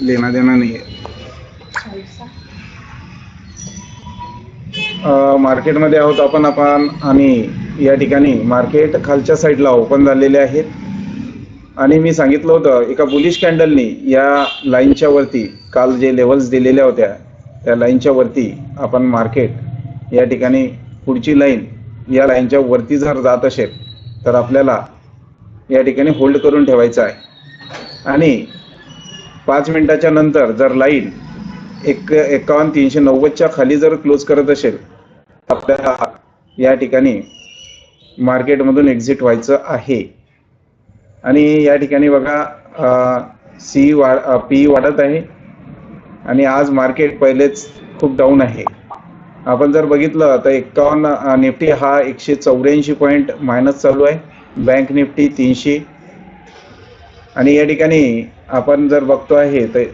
लेना देना नहीं है। मार्केटमध्ये आहोत आपण आपण आणि या ठिकाणी मार्केट खालच्या साईडला ओपन झालेले आहेत. आणि मी सांगितलं होतं एका बुलिश कॅन्डलनी या लाईनच्या वरती काल जे लेवल्स दिलेल्या होत्या त्या लाईनच्या वरती आपण मार्केट या ठिकाणी पुढची लाईन या लाईनच्या वरती जर जात असेल तर आपल्याला या ठिकाणी होल्ड करून ठेवायचं आहे. आणि पाच मिनिटाच्या नंतर जर लाईन एक एकावन्न तीनशे नव्वदच्या खाली जर क्लोज करत असेल आपल्याला या ठिकाणी मार्केटमधून एक्झिट व्हायचं आहे. आणि या ठिकाणी बघा सी वा पी वाढत आहे. आणि आज मार्केट पहिलेच खूप डाऊन आहे. आपण जर बघितलं तर एक्कावन्न निफ्टी हा एकशे चौऱ्याऐंशी पॉईंट मायनस चालू आहे. बँक निफ्टी तीनशे आणि या ठिकाणी आपण जर बघतो आहे तर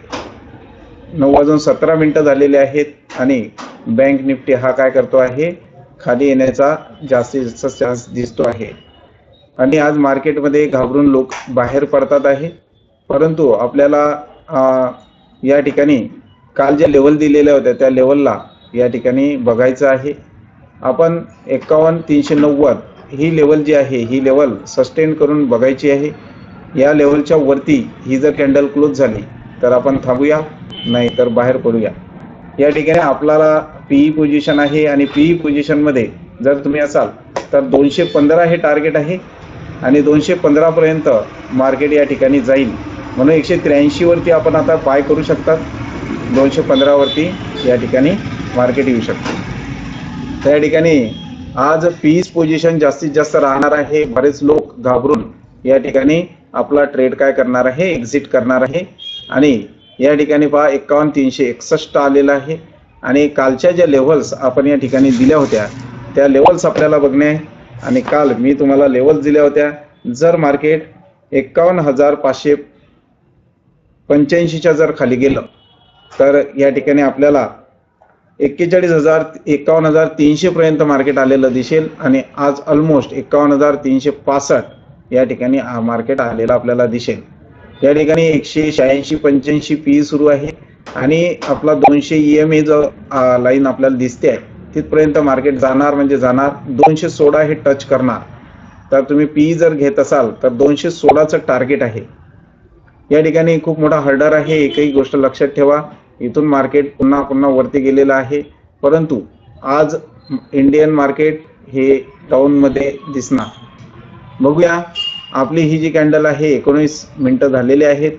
नऊ वाजून सतरा मिनटं झालेले आहेत आणि बँक निफ्टी हा काय करतो आहे? खाली येण्याचा जास्तीत जास्त चान्स दिसतो आहे. आणि आज मार्केटमध्ये घाबरून लोक बाहेर पडतात आहे. परंतु आपल्याला या ठिकाणी काल जे लेवल दिलेल्या होत्या त्या लेवलला या ठिकाणी बघायचं आहे. आपण एकावन्न तीनशे नव्वद ही लेवल जी आहे ही लेवल सस्टेन करून बघायची आहे. या लेवलच्या वरती ही जर कॅन्डल क्लोज झाली तर आपण थांबूया नाही तर बाहेर पडूया. या ठिकाणी आपल्याला पीई पोझिशन आहे आणि पीई पोझिशनमध्ये जर तुम्ही असाल तर दोनशे पंधरा हे टार्गेट आहे आणि दोनशे पंधरापर्यंत मार्केट या ठिकाणी जाईल. म्हणून एकशे त्र्याऐंशीवरती आपण आता पाय करू शकतात. दोनशे पंधरावरती या ठिकाणी मार्केट येऊ शकतो. त्या या ठिकाणी आज पीस पोझिशन जास्तीत जास्त राहणार आहे. बरेच लोक घाबरून या ठिकाणी आपला ट्रेड काय करणार आहे एक्झिट करणार आहे. आणि या ठिकाणी पहा एकावन्न तीनशे एकसष्ट आलेला आहे. आणि कालच्या ज्या लेव्हल्स आपण या ठिकाणी दिल्या होत्या त्या लेवल्स आपल्याला बघणे आणि काल मी तुम्हाला लेवल्स दिल्या होत्या. जर मार्केट एकावन्न हजार पाचशे पंच्याऐंशीच्या जर खाली गेलं तर या ठिकाणी आपल्याला एक्केचाळीस हजार एकावन्न हजार तीनशेपर्यंत मार्केट आलेलं दिसेल. आणि आज ऑलमोस्ट एकावन्न हजार तीनशे पासष्ट या ठिकाणी मार्केट आलेला आपल्याला दिसेल. या ठिकाणी एकशे शहाऐंशी पंच्याऐंशी पी सुरू आहे आणि आपला दोनशे ई एम ए जो लाईन आपल्याला दिसते आहे तिथपर्यंत मार्केट जाणार म्हणजे जाणार. दोनशे सोळा हे टच करणार. तर तुम्ही पी जर घेत असाल तर दोनशे सोळाचं टार्गेट आहे. या ठिकाणी खूप मोठा हर्डर आहे एकही गोष्ट लक्षात ठेवा. इथून मार्केट पुन्हा पुन्हा वरती गेलेलं आहे. परंतु आज इंडियन मार्केट हे डाऊनमध्ये दिसणार. बघूया. आपली ही जी कॅन्डल आहे एकोणीस मिनटं झालेली आहेत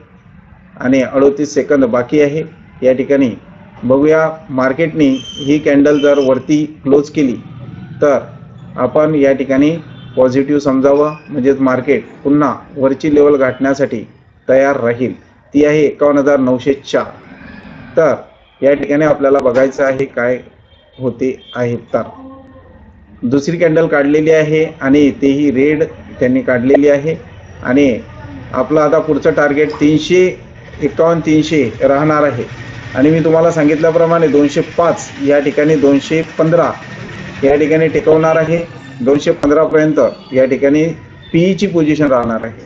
आणि अडोतीस सेकंद बाकी आहे. या ठिकाणी बघूया मार्केटने ही कॅन्डल जर वरती क्लोज केली तर आपण या ठिकाणी पॉझिटिव्ह समजावं. म्हणजेच मार्केट पुन्हा वरची लेवल गाठण्यासाठी तयार राहील. ती आहे एकावन्न हजार नऊशे चार. तर या ठिकाणी आपल्याला बघायचं आहे काय होते आहे. तर दुसरी कॅन्डल काढलेली आहे आणि तेही रेड त्यांनी काढलेली आहे. आणि आपलं आता पुढचं टार्गेट तीनशे एकावन्न तीनशे राहणार आहे. आणि मी तुम्हाला सांगितल्याप्रमाणे दोनशे पाच या ठिकाणी दोनशे पंधरा या ठिकाणी टिकवणार आहे. दोनशे पंधरापर्यंत या ठिकाणी पीईची पोझिशन राहणार आहे.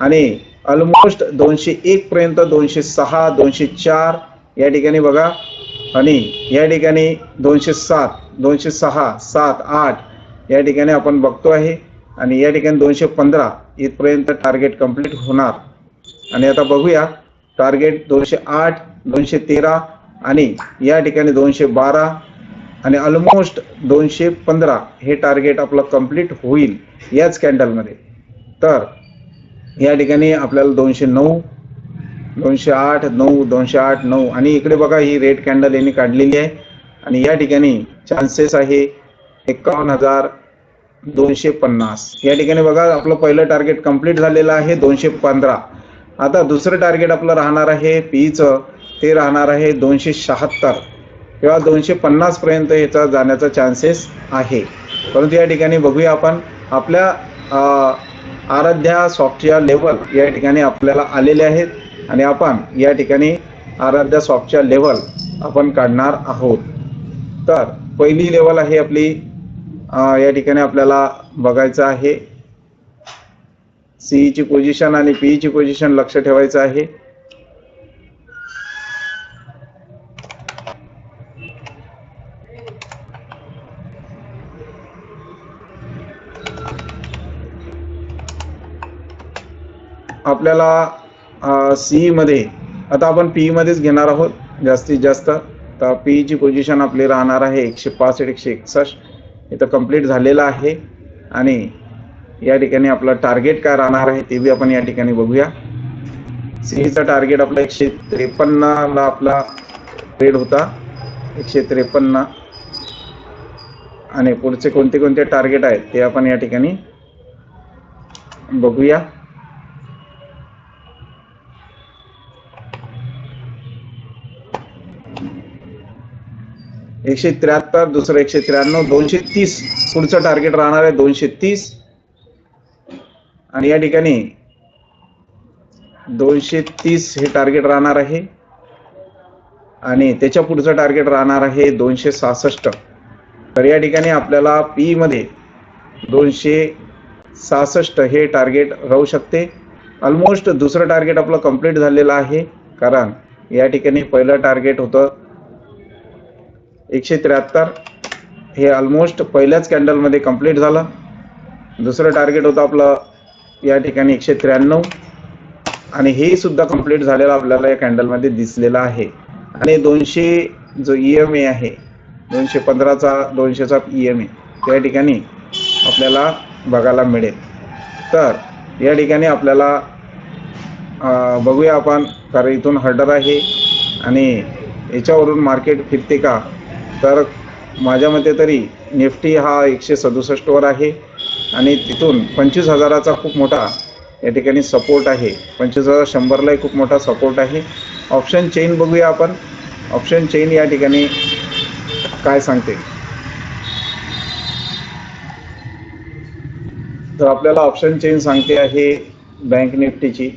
आणि ऑलमोस्ट दोनशे एकपर्यंत दोनशे सहा दोनशे चार या ठिकाणी बघा. आणि या ठिकाणी दोनशे सात दोनशे सहा सात आठ या ठिकाणी आपण बघतो आहे आणि या ठिकाणी दोनशे पंधरा इथपर्यंत टार्गेट कंप्लीट होणार. आणि आता बघूया टार्गेट दोनशे आठ दोनशे तेरा आणि या ठिकाणी दोनशे बारा आणि ऑलमोस्ट दोनशे पंधरा हे टार्गेट आपलं कंप्लीट होईल याच कॅन्डलमध्ये तर या ठिकाणी आपल्याला दोनशे नऊ दोनशे आठ नऊ दोनशे आठ नऊ आणि इकडे बघा ही रेड कॅन्डल यांनी काढलेली आहे. आणि या ठिकाणी चान्सेस आहे एकावन्न हजार दोनशे पन्नास. या ठिकाणी बघा आपलं पहिलं टार्गेट कंप्लीट झालेलं आहे दोनशे पंधरा. आता दुसरं टार्गेट आपलं राहणार आहे पीचं ते राहणार आहे दोनशे शहात्तर. किंवा दोनशे पन्नासपर्यंत ह्याचा याचा जाण्याचा चान्सेस आहे. परंतु या ठिकाणी बघूया आपण आपल्या आराध्या सॉफ्टच्या लेवल या ठिकाणी आपल्याला आलेले आहेत आणि आपण या ठिकाणी आराध्या सॉफ्टच्या लेवल आपण काढणार आहोत. तर पहिली लेवल आहे आपली या ठिकाणी आपल्याला बघायचं आहे. सीईची पोझिशन आणि पीईची पोझिशन लक्ष ठेवायचं आहे. आपल्याला सीई मध्ये आता आपण पीई मध्येच घेणार आहोत जास्तीत जास्त. तर पीईची पोझिशन आपली राहणार आहे एकशे पासष्ट एकशे एकसष्ट. इथं कंप्लीट झालेलं आहे. आणि या ठिकाणी आपलं टार्गेट काय राहणार आहे ते बी आपण या ठिकाणी बघूया. सीचा टार्गेट आपला एकशे त्रेपन्नला आपला ट्रेड होता. एकशे त्रेपन्न. आणि पुढचे कोणते कोणते टार्गेट आहेत ते आपण या ठिकाणी बघूया. एकशे त्र्याहत्तर दुसरं एकशे त्र्याण्णव दोनशे तीस. पुढचं टार्गेट राहणार आहे दोनशे तीस. आणि या ठिकाणी दोनशे तीस हे टार्गेट राहणार आहे. आणि त्याच्या पुढचं टार्गेट राहणार आहे दोनशे सहासष्ट. तर या ठिकाणी आपल्याला पी मध्ये दोनशे सहासष्ट हे टार्गेट राहू शकते. ऑलमोस्ट दुसरं टार्गेट आपलं कंप्लीट झालेलं आहे. कारण या ठिकाणी पहिलं टार्गेट होतं एकशे त्र्याहत्तर. हे ऑलमोस्ट पहिल्याच कॅन्डलमध्ये कंप्लीट झालं. दुसरं टार्गेट होतं आपलं या ठिकाणी एकशे त्र्याण्णव. आणि हे सुद्धा कंप्लीट झालेलं आपल्याला या कॅन्डलमध्ये दिसलेलं आहे. आणि दोनशे जो ई एम ए आहे दोनशे पंधराचा दोनशेचा ई एम ए त्या ठिकाणी आपल्याला बघायला मिळेल. तर या ठिकाणी आपल्याला बघूया आपण कारण इथून हर्डर आहे. आणि याच्यावरून मार्केट फिरते का? तर माझ्या मते तरी निफ्टी हा एकशे सदुसष्टवर आहे आणि तिथून पंचवीस हजाराचा खूप मोठा या ठिकाणी सपोर्ट आहे. पंचवीस हजार शंभरलाही खूप मोठा सपोर्ट आहे. ऑप्शन चेन बघूया आपण. ऑप्शन चेन या ठिकाणी काय सांगते? तर आपल्याला ऑप्शन चेन सांगते आहे बँक निफ्टीची.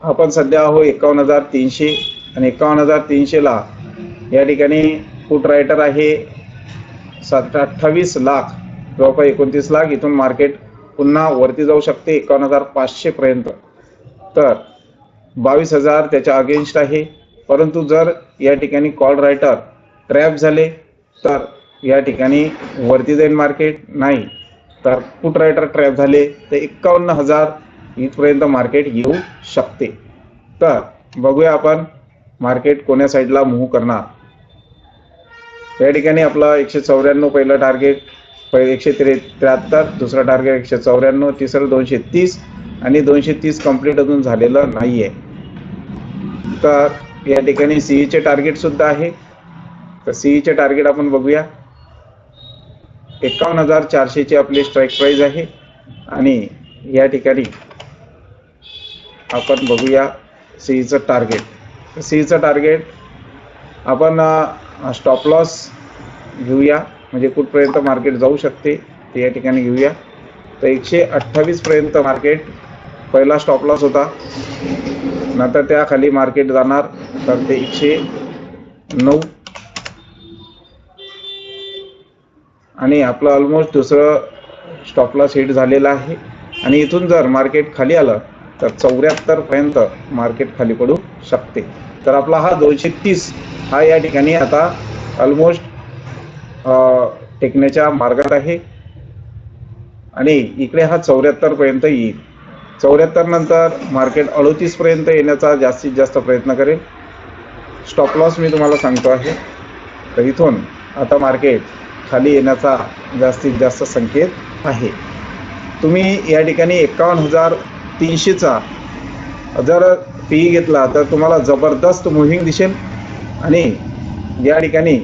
आपण सध्या आहो एकावन्न हजार तीनशे. आणि एकावन्न हजार तीनशेला या ठिकाणी फूट रायटर आहे. सात अठ्ठावीस लाख जवळपास एकोणतीस लाख इथून मार्केट पुन्हा वरती जाऊ शकते एकावन्न हजार पाचशेपर्यंत तर बावीस हजार त्याच्या अगेन्स्ट आहे. परंतु जर या ठिकाणी कॉल रायटर ट्रॅप झाले तर या ठिकाणी वरती जाईल मार्केट नाही. तर फूट रायटर ट्रॅप झाले तर एक्कावन्न हजार इथपर्यंत मार्केट येऊ शकते. तर बघूया आपण मार्केट कोण्या साईडला मूव्ह करणार? या ठिकाणी आपला एकशे चौऱ्याण्णव पहिलं टार्गेट पहिले एकशे त्रे त्र्याहत्तर दुसरा टार्गेट एकशे चौऱ्याण्णव तिसरं दोनशे तीस आणि दोनशे तीस कंप्लीट अजून झालेलं नाही आहे तर या ठिकाणी सीईचे टार्गेट सुद्धा आहे. तर सीईचे टार्गेट आपण बघूया. एकावन्न हजार चारशेची आपली स्ट्राईक प्राईज आहे. आणि या ठिकाणी आपण बघूया सीईचं टार्गेट सीचं टार्गेट आपण स्टॉप लॉस घेऊया. म्हणजे कुठपर्यंत मार्केट जाऊ शकते ते या ठिकाणी घेऊया. तर एकशे अठ्ठावीसपर्यंत मार्केट पहिला स्टॉप लॉस होता. नंतर त्याखाली मार्केट जाणार. तर ते एकशे नऊ. आणि आपलं ऑलमोस्ट दुसरं स्टॉप लॉस हिट झालेलं आहे. आणि इथून जर मार्केट खाली आलं तर चौऱ्याहत्तरपर्यंत मार्केट खाली पडू शकते. तर आपला हा दोनशे तीस हा या ठिकाणी आता ऑलमोस्ट टेकण्याच्या मार्गात आहे. आणि इकडे हा चौऱ्याहत्तर पर्यंत येईल. चौऱ्याहत्तर नंतर मार्केट अडोतीस पर्यंत येण्याचा जास्तीत जास्त प्रयत्न करेल. स्टॉप लॉस मी तुम्हाला सांगतो आहे. तर इथून आता मार्केट खाली येण्याचा जास्तीत जास्त संकेत आहे. तुम्ही या ठिकाणी एकावन्न हजार तीनशेचा जर पी घेतला तर तुम्हाला जबरदस्त मुव्हिंग दिसेल. आणि या ठिकाणी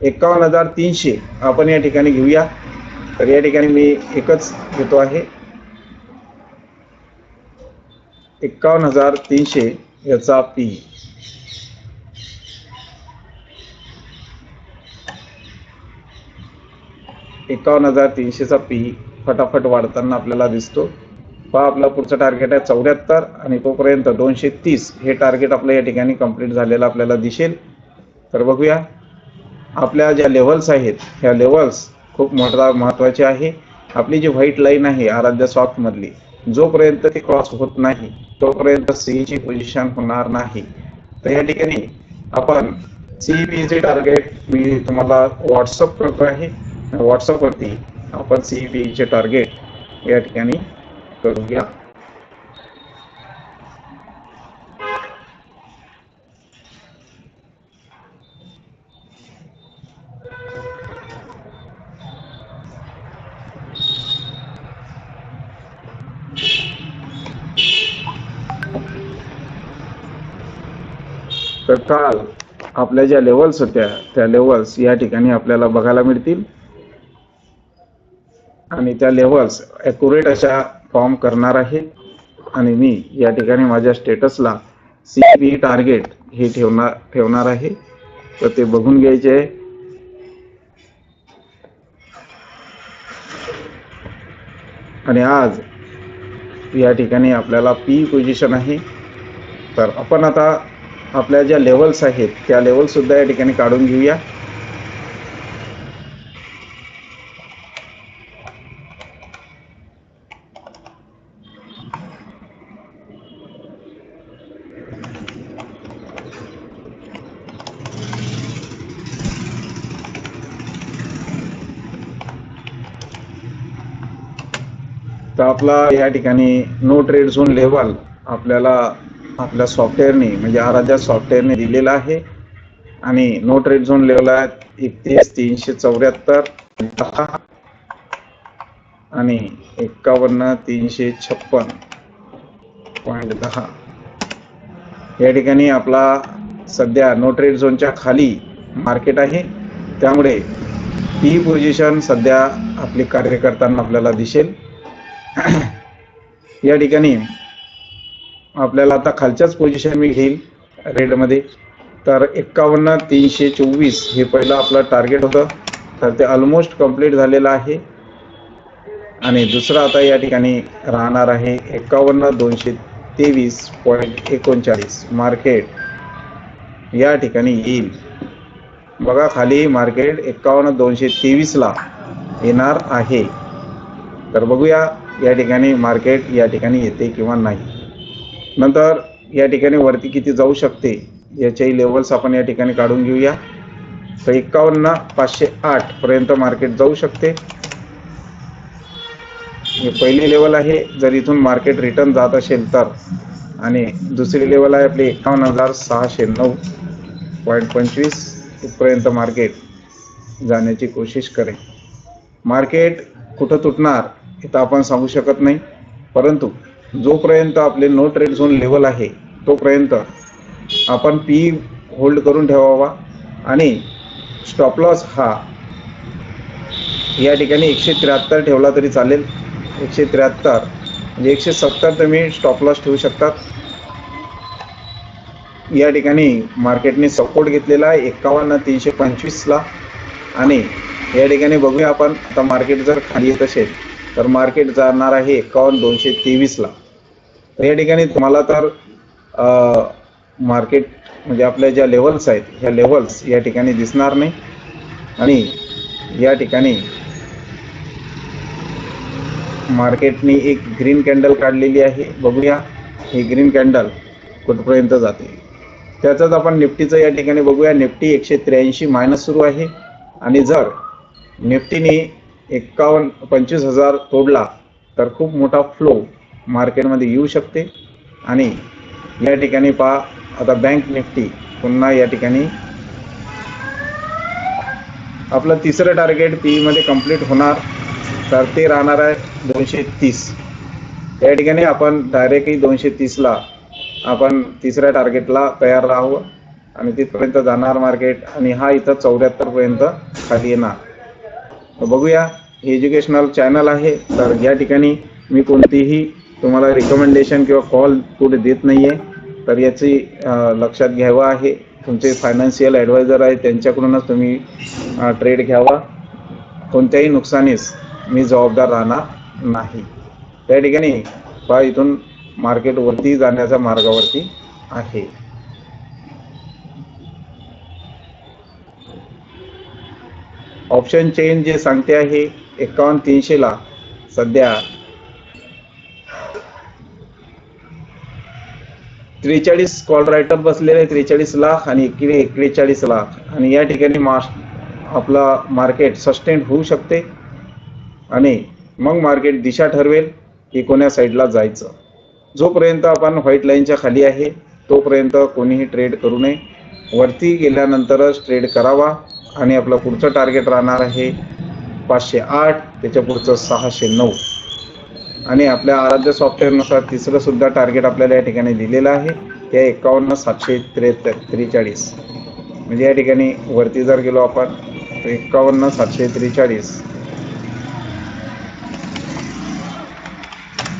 एकावन्न हजार तीनशे आपण या ठिकाणी घेऊया. तर या ठिकाणी मी एकच घेतो आहे. एकावन्न हजार तीनशे याचा पी. एकावन्न हजार तीनशेचा पी फटाफट वाढताना आपल्याला दिसतो. पहा आपला पुढचं टार्गेट आहे चौऱ्याहत्तर आणि तोपर्यंत दोनशे तीस हे टार्गेट आपलं या ठिकाणी कंप्लीट झालेलं आपल्याला दिसेल. तर बघूया. आपल्या ज्या लेवल्स आहेत ह्या लेवल्स खूप मोठा महत्त्वाचे आहे. आपली जी व्हाईट लाईन आहे आराध्या सॉफ्ट मधली जोपर्यंत ती क्रॉस होत नाही तोपर्यंत सीईची पोझिशन होणार नाही. तर या ठिकाणी आपण सीईपीचे टार्गेट मी तुम्हाला व्हॉट्सअप करतो आहे व्हॉट्सअपवरती आपण सीईपीचे टार्गेट या ठिकाणी करून घ्या. तर काल आपल्या ज्या लेवल्स होत्या त्या लेवल्स या ठिकाणी आपल्याला बघायला मिळतील. आणि त्या लेवल्स ॲक्युरेट अशा फॉर्म करणार आहे. आणि मी या ठिकाणी माझ्या स्टेटसला सी बी टार्गेट हे ठेवणार ठेवणार आहे. तर ते बघून घ्यायचे आहे. आणि आज या ठिकाणी आपल्याला पी पोझिशन आहे. तर आपण आता आपल्या ज्या लेवल्स आहेत त्या लेवल सुद्धा या ठिकाणी काढून घेऊया तर आपला या ठिकाणी नो ट्रेड झोन लेवल आपल्याला आपल्या सॉफ्टवेअरने म्हणजे आराध्या सॉफ्टवेअरने दिलेला आहे. आणि नो ट्रेड झोन लेवल आहे एकतीस तीनशे चौऱ्याहत्तर दहा आणि एक्कावन्न तीनशे छप्पन पॉईंट दहा. या ठिकाणी आपला सध्या नो ट्रेड झोनच्या खाली मार्केट आहे. त्यामुळे ही पोझिशन सध्या आपली कार्य करताना आपल्याला दिसेल. या ठिकाणी आपल्याला आता खालच्याच पोझिशन मी घेईल रेडमध्ये तर एक्कावन्न तीनशे चोवीस हे पहिलं आपलं टार्गेट होतं. तर ते ऑलमोस्ट कंप्लीट झालेलं आहे. आणि दुसरं आता या ठिकाणी राहणार आहे एक्कावन्न दोनशे तेवीस पॉईंट एकोणचाळीस. मार्केट या ठिकाणी येईल. बघा खाली मार्केट एक्कावन्न दोनशे तेवीसला येणार आहे. तर बघूया या ठिकाणी मार्केट या ठिकाणी येते किंवा नाही. नंतर या ठिकाणी वरती किती जाऊ शकते याच्याही लेवल्स आपण या ठिकाणी काढून घेऊया. तर एक्कावन्न पाचशे आठ पर्यंत मार्केट जाऊ शकते. हे पहिली लेवल आहे जर इथून मार्केट रिटर्न जात असेल तर. आणि दुसरी लेवल आहे आपली एकावन्न हजार सहाशे नऊ पॉईंट पंचवीस इथपर्यंत मार्केट जाण्याची कोशिश करेल मार्केट कुठं तुटणार इथं आपण सांगू शकत नाही. परंतु जोपर्यंत आपले नो ट्रेड झोन लेवल आहे तोपर्यंत आपण पी होल्ड करून ठेवावा. आणि स्टॉप लॉस हा या ठिकाणी एकशे त्र्याहत्तर ठेवला तरी चालेल. एकशे त्र्याहत्तर म्हणजे एकशे सत्तर तुम्ही स्टॉप लॉस ठेवू शकतात. या ठिकाणी मार्केटने सपोर्ट घेतलेला आहे एक्कावन्न तीनशे पंचवीसला. आणि या ठिकाणी बघूया आपण आता मार्केट जर खाली येत असेल तर मार्केट जाणार आहे एकावन्न दोनशे तेवीसला तर या ठिकाणी तुम्हाला तर मार्केट म्हणजे आपल्या ज्या लेवल्स आहेत ह्या लेवल्स या ठिकाणी दिसणार नाही. आणि या ठिकाणी मार्केटने एक ग्रीन कॅन्डल काढलेली आहे. बघूया ही ग्रीन कॅन्डल कुठपर्यंत जाते. त्याचाच आपण निफ्टीचं या ठिकाणी बघूया. निफ्टी एकशे त्र्याऐंशी मायनस सुरू आहे. आणि जर निफ्टीने एक्कावन्न पंचवीस हजार तोडला तर खूप मोठा फ्लो मार्केटमध्ये येऊ शकते. आणि या ठिकाणी पहा आता बँक निफ्टी पुन्हा या ठिकाणी. आपलं तिसरं टार्गेट पी ईमध्ये कंप्लीट होणार तर ते राहणार आहे दोनशे तीस. या ठिकाणी आपण डायरेक्टली दोनशे तीसला आपण तिसऱ्या टार्गेटला तयार राहू आणि तिथपर्यंत जाणार मार्केट आणि हा इथं चौऱ्याहत्तरपर्यंत खाली येणार. बघूया. हे एज्युकेशनल चॅनल आहे. तर या ठिकाणी मी कोणतीही तुम्हाला रिकमेंडेशन किंवा कॉल कुठे देत नाही आहे तर याची लक्षात घ्यावं आहे. तुमचे फायनान्शियल ॲडवायझर आहे. त्यांच्याकडूनच तुम्ही ट्रेड घ्यावा. कोणत्याही नुकसानीस मी जबाबदार राहणार नाही. त्या ठिकाणी पहा इथून मार्केटवरती जाण्याच्या मार्गावरती आहे. ऑप्शन चेन जे सांगते आहे एकावन्न तीनशेला सध्या त्रेचाळीस कॉल रायटर बसलेले त्रेचाळीस लाख आणि इकडे एकेचाळीस लाख. आणि या ठिकाणी मास आपला मार्केट सस्टेन होऊ शकते. आणि मग मार्केट दिशा ठरवेल की कोण्या साईडला जायचं. जोपर्यंत आपण व्हाईट लाईनच्या खाली आहे तोपर्यंत कोणीही ट्रेड करू नये. वरती गेल्यानंतरच ट्रेड करावा. आणि आपलं पुढचं टार्गेट राहणार आहे पाचशे आठ त्याच्या पुढचं सहाशे नऊ. आणि आपल्या आराध्य सॉफ्टवेअरनुसार तिसरं सुद्धा टार्गेट आपल्याला या ठिकाणी दिलेलं आहे. ते एकावन्न सातशे त्रेहत्तर त्रेचाळीस. म्हणजे या ठिकाणी वरती जर गेलो आपण तर एकावन्न सातशे त्रेचाळीस.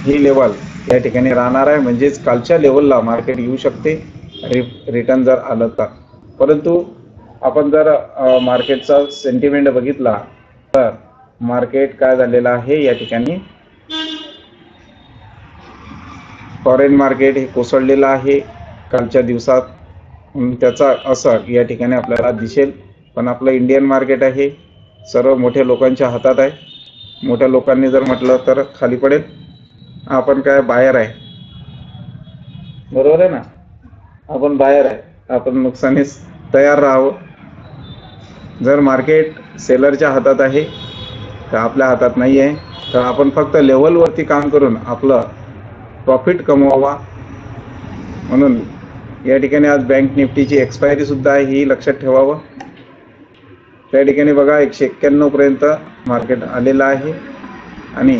ही लेवल या ठिकाणी राहणार आहे. म्हणजेच कालच्या लेवलला मार्केट येऊ शकते. रि रिटर्न जर आलं तर. परंतु आपण जर मार्केटचा सेंटिमेंट बघितला तर मार्केट काय झालेलं आहे या ठिकाणी? फॉरेन मार्केट हे कोसळलेलं आहे. कालच्या दिवसात त्याचा असर या ठिकाणी आपल्याला दिसेल. पण आपलं इंडियन मार्केट आहे. सर्व मोठ्या लोकांच्या हातात आहे. मोठ्या लोकांनी जर म्हटलं तर खाली पडेल. आपण काय बाहेर आहे? बरोबर आहे ना? आपण बाहेर आहे. आपण नुकसानीस तयार राहावं. जर मार्केट सेलरच्या हातात आहे तर आपल्या हातात नाही आहे तर आपण फक्त लेवलवरती काम करून आपलं प्रॉफिट कमवावा. म्हणून या ठिकाणी आज बँक निफ्टीची एक्सपायरी सुद्धा आहे ही लक्षात ठेवावं. त्या ठिकाणी बघा एकशे एक्क्याण्णवपर्यंत मार्केट आलेलं आहे. आणि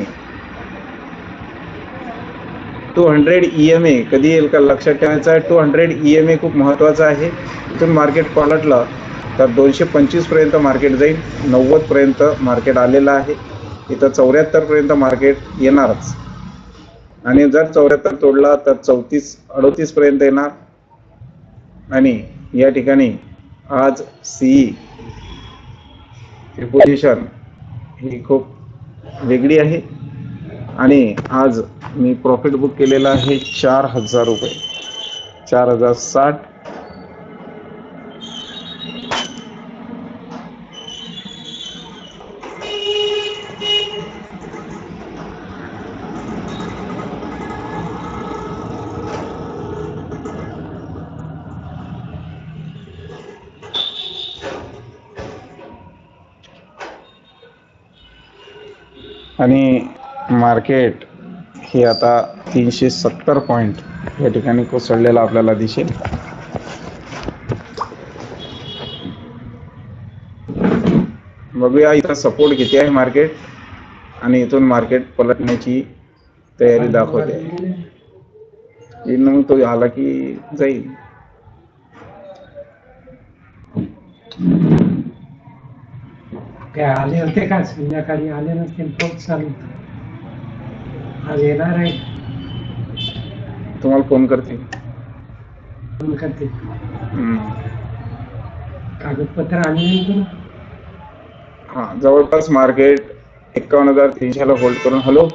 two hundred E M A कधी येईल का लक्षात ठेवायचं आहे? Two hundred E M A खूप महत्त्वाचं आहे. इथून मार्केट पलटलं तर दोनशे पंचवीसपर्यंत मार्केट जाईल नव्वदपर्यंत मार्केट आलेलं आहे. इथं चौऱ्याहत्तरपर्यंत मार्केट येणारच. आणि जर चौऱ्याहत्तर तोडला तर चौतीस अडतीसपर्यंत येणार. आणि या ठिकाणी आज सीई ची पोझिशन ही खूप वेगळी आहे. आणि आज मी प्रॉफिट बुक केलेला आहे चार हजार रुपये. चार हजार साठ आणि मार्केट हे आता तीनशे सत्तर पॉईंट या ठिकाणी कोसळलेलं आपल्याला दिसेल. बघूया इथं सपोर्ट किती आहे मार्केट आणि इथून मार्केट पलटण्याची तयारी दाखवते. मग तो आला की जाईल. काय आले होते का? संध्याकाळी आले नसतील पाऊस चालू. आज येणार आहे तुम्हाला फोन करते. फोन करते. कागदपत्र आले नाही तुला. हा जवळपास मार्केट एकावन्न हजार तीनशेला होल्ड करून. हॅलो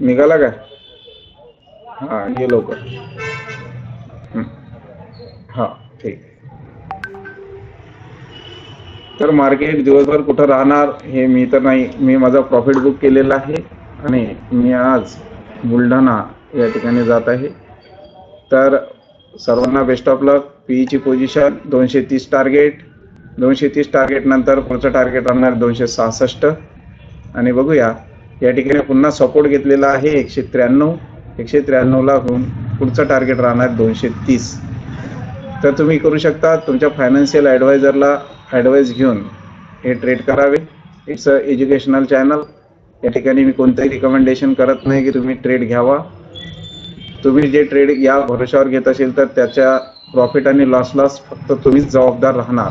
निघाला काय? हा ये लवकर. हं. तर मार्केट दिवसभर कुठं राहणार हे मी तर नाही मी माझा प्रॉफिट बुक केलेला आहे आणि मी आज बुलढाणा या ठिकाणी जात आहे. तर सर्वांना बेस्ट ऑफ लक पीईची पोझिशन दोनशे तीस टार्गेट दोनशे तीस टार्गेटनंतर पुढचं टार्गेट राहणार दोनशे सहासष्ट आणि बघूया या ठिकाणी पुन्हा सपोर्ट घेतलेला आहे एकशे त्र्याण्णव. एकशे त्र्याण्णवला होऊन पुढचं टार्गेट राहणार दोनशे तीस तर तुम्ही करू शकता तुमच्या फायनान्शियल ॲडवायझरला ॲडवाईस घेऊन हे ट्रेड करावे. इट्स अ एज्युकेशनल चॅनल या ठिकाणी मी कोणतंही रिकमेंडेशन करत नाही की तुम्ही ट्रेड घ्यावा. तुम्ही जे ट्रेड या भरोशावर घेत असेल तर त्याच्या प्रॉफिट आणि लॉस फक्त तुम्हीच जबाबदार राहणार.